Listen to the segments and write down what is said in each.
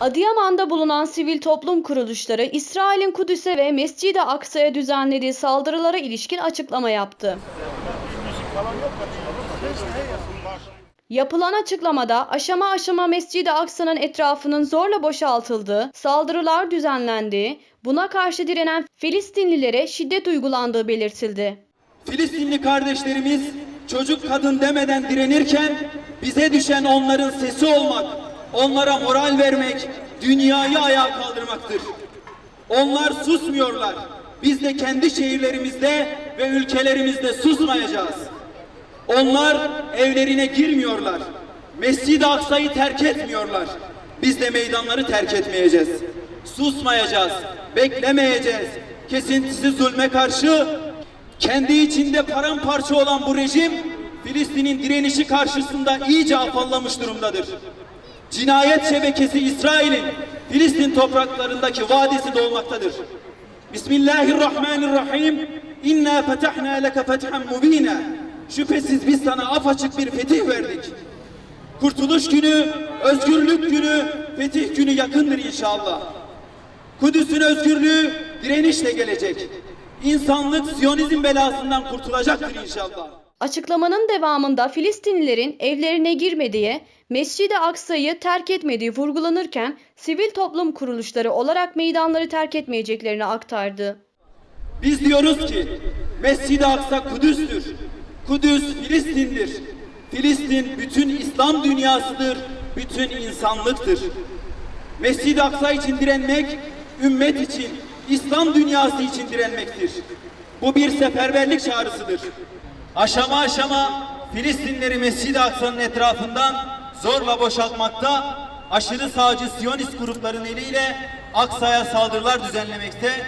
Adıyaman'da bulunan sivil toplum kuruluşları İsrail'in Kudüs'e ve Mescid-i Aksa'ya düzenlediği saldırılara ilişkin açıklama yaptı. Yapılan açıklamada aşama aşama Mescid-i Aksa'nın etrafının zorla boşaltıldığı, saldırılar düzenlendiği, buna karşı direnen Filistinlilere şiddet uygulandığı belirtildi. Filistinli kardeşlerimiz çocuk kadın demeden direnirken bize düşen onların sesi olmak, onlara moral vermek, dünyayı ayağa kaldırmaktır. Onlar susmuyorlar. Biz de kendi şehirlerimizde ve ülkelerimizde susmayacağız. Onlar evlerine girmiyorlar. Mescid-i Aksa'yı terk etmiyorlar. Biz de meydanları terk etmeyeceğiz. Susmayacağız, beklemeyeceğiz. Kesintisiz zulme karşı kendi içinde paramparça olan bu rejim Filistin'in direnişi karşısında iyice afallamış durumdadır. Cinayet şebekesi İsrail'in Filistin topraklarındaki vadisi dolmaktadır. Bismillahirrahmanirrahim. İnna fetahna leke fethan mubina. Şüphesiz biz sana apaçık bir fetih verdik. Kurtuluş günü, özgürlük günü, fetih günü yakındır inşallah. Kudüs'ün özgürlüğü direnişle gelecek. İnsanlık Siyonizm belasından kurtulacaktır inşallah. Açıklamanın devamında Filistinlilerin evlerine girmediği, Mescid-i Aksa'yı terk etmediği vurgulanırken sivil toplum kuruluşları olarak meydanları terk etmeyeceklerini aktardı. Biz diyoruz ki Mescid-i Aksa Kudüs'tür. Kudüs Filistin'dir. Filistin bütün İslam dünyasıdır, bütün insanlıktır. Mescid-i Aksa için direnmek, ümmet için, İslam dünyası için direnmektir. Bu bir seferberlik çağrısıdır. Aşama aşama Filistinleri Mescid-i Aksa'nın etrafından zorla boşaltmakta, aşırı sağcı Siyonist grupların eliyle Aksa'ya saldırılar düzenlemekte,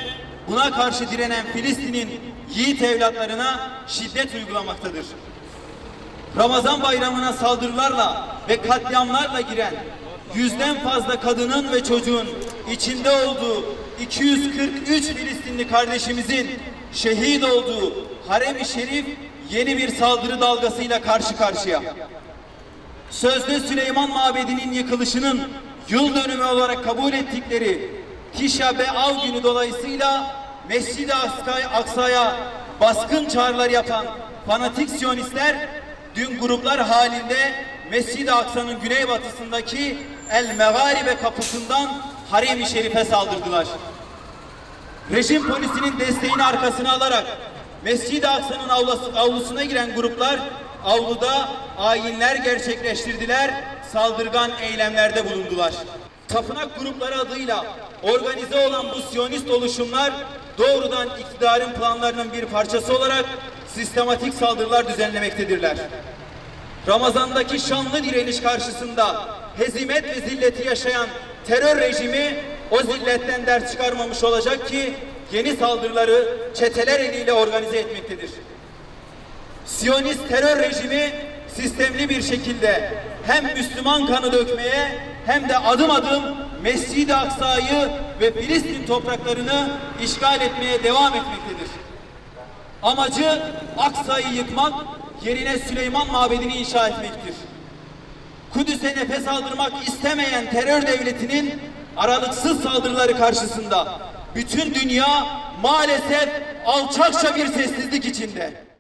buna karşı direnen Filistin'in yiğit evlatlarına şiddet uygulamaktadır. Ramazan bayramına saldırılarla ve katliamlarla giren yüzden fazla kadının ve çocuğun içinde olduğu 243 Filistinli kardeşimizin şehit olduğu Harem-i Şerif yeni bir saldırı dalgasıyla karşı karşıya. Sözde Süleyman Mabedi'nin yıkılışının yıl dönümü olarak kabul ettikleri Tişa ve Av günü dolayısıyla Mescid-i Aksa'ya- baskın çağrılar yapan fanatik Siyonistler dün gruplar halinde Mescid-i Aksa'nın güneybatısındaki El Megaribe kapısından Harem-i Şerif'e saldırdılar. Rejim polisinin desteğini arkasına alarak Mescid-i Aksa'nın avlusu- avlusuna giren gruplar avluda ayinler gerçekleştirdiler, saldırgan eylemlerde bulundular. Tapınak grupları adıyla organize olan bu Siyonist oluşumlar doğrudan iktidarın planlarının bir parçası olarak sistematik saldırılar düzenlemektedirler. Ramazandaki şanlı direniş karşısında hezimet ve zilleti yaşayan terör rejimi o zilletten ders çıkarmamış olacak ki yeni saldırıları çeteler eliyle organize etmektedir. Siyonist terör rejimi sistemli bir şekilde hem Müslüman kanı dökmeye hem de adım adım Mescid-i Aksa'yı ve Filistin topraklarını işgal etmeye devam etmektedir. Amacı Aksa'yı yıkmak, yerine Süleyman Mabedi'ni inşa etmektir. Kudüs'e nefes aldırmak istemeyen terör devletinin aralıksız saldırıları karşısında bütün dünya maalesef alçakça bir sessizlik içinde.